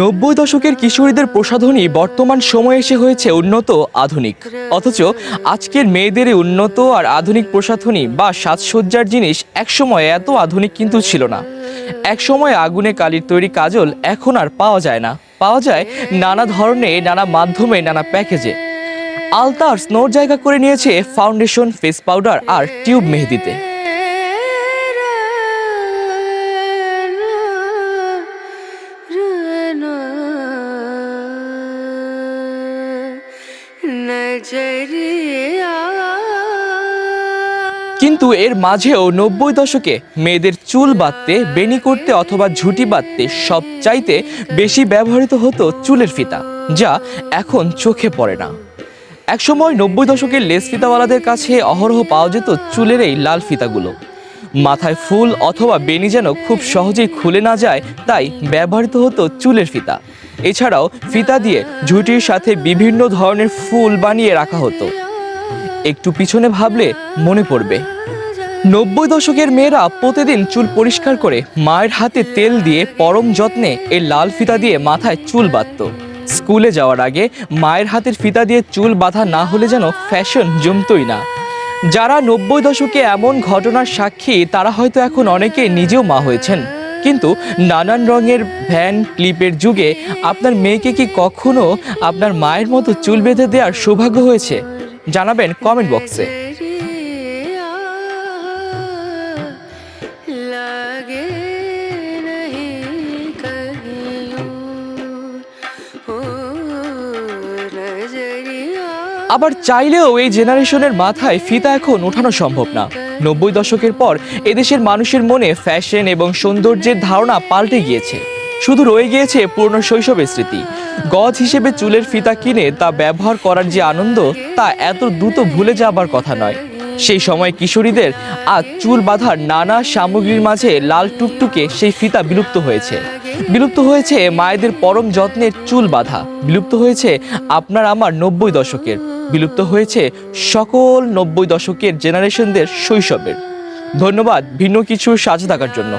নব্বই দশকের কিশোরীদের প্রসাধনী বর্তমান সময়ে এসে হয়েছে উন্নত আধুনিক। অথচ আজকের মেয়েদের উন্নত আর আধুনিক প্রসাধনী বা সাজসজ্জার জিনিস একসময় এত আধুনিক কিন্তু ছিল না। একসময় আগুনে কালির তৈরি কাজল এখন আর পাওয়া যায় না। পাওয়া যায় নানা ধরনের, নানা মাধ্যমে, নানা প্যাকেজে। আলতার স্নোর জায়গা করে নিয়েছে ফাউন্ডেশন, ফেস পাউডার আর টিউব মেহেদিতে। কিন্তু এর মাঝেও নব্বই দশকে মেয়েদের চুল বাঁধতে বেনি করতে অথবা ঝুঁটি বাঁধতে সবচাইতে বেশি ব্যবহৃত হতো চুলের ফিতা, যা এখন চোখে পড়ে না। একসময় নব্বই দশকের লেস ফিতাওয়ালাদের কাছে অহরহ পাওয়া যেত চুলের এই লাল ফিতাগুলো। মাথায় ফুল অথবা বেনি যেন খুব সহজেই খুলে না যায়, তাই ব্যবহৃত হতো চুলের ফিতা। এছাড়াও ফিতা দিয়ে ঝুঁটির সাথে বিভিন্ন ধরনের ফুল বানিয়ে রাখা হতো। একটু পিছনে ভাবলে মনে পড়বে। নব্বই দশকের মেয়েরা প্রতিদিন চুল পরিষ্কার করে মায়ের হাতে তেল দিয়ে পরম যত্নে এই লাল ফিতা দিয়ে মাথায় চুল বাঁধত। স্কুলে যাওয়ার আগে মায়ের হাতের ফিতা দিয়ে চুল বাঁধা না হলে যেন ফ্যাশন জমতই না। যারা নব্বই দশকে এমন ঘটনার সাক্ষী, তারা হয়তো এখন অনেকে নিজেও মা হয়েছেন। কিন্তু নানান রঙের ভ্যান ক্লিপের যুগে আপনার মেয়েকে কি কখনো আপনার মায়ের মতো চুল বেঁধে দেওয়ার সৌভাগ্য হয়েছে? জানাবেন কমেন্ট বক্সে আবার চাইলেও এই জেনারেশনের মাথায় ফিতা এখন ওঠানো সম্ভব না। নব্বই দশকের পর এদেশের মানুষের মনে ফ্যাশন এবং সৌন্দর্যের ধারণা পাল্টে গিয়েছে। শুধু রয়ে গিয়েছে পুরনো শৈশবের স্মৃতি। গজ হিসেবে চুলের ফিতা কিনে তা ব্যবহার করার যে আনন্দ, তা এত দ্রুত ভুলে যাবার কথা নয়। সেই সময় কিশোরীদের আজ চুল বাঁধার নানা সামগ্রীর মাঝে লাল টুকটুকে সেই ফিতা বিলুপ্ত হয়েছে। বিলুপ্ত হয়েছে মায়েদের পরম যত্নের চুল বাঁধা। বিলুপ্ত হয়েছে আপনার আমার নব্বই দশকের। বিলুপ্ত হয়েছে সকল নব্বই দশকের জেনারেশনদের শৈশবের। ধন্যবাদ ভিন্ন কিছু সাজ থাকার জন্য।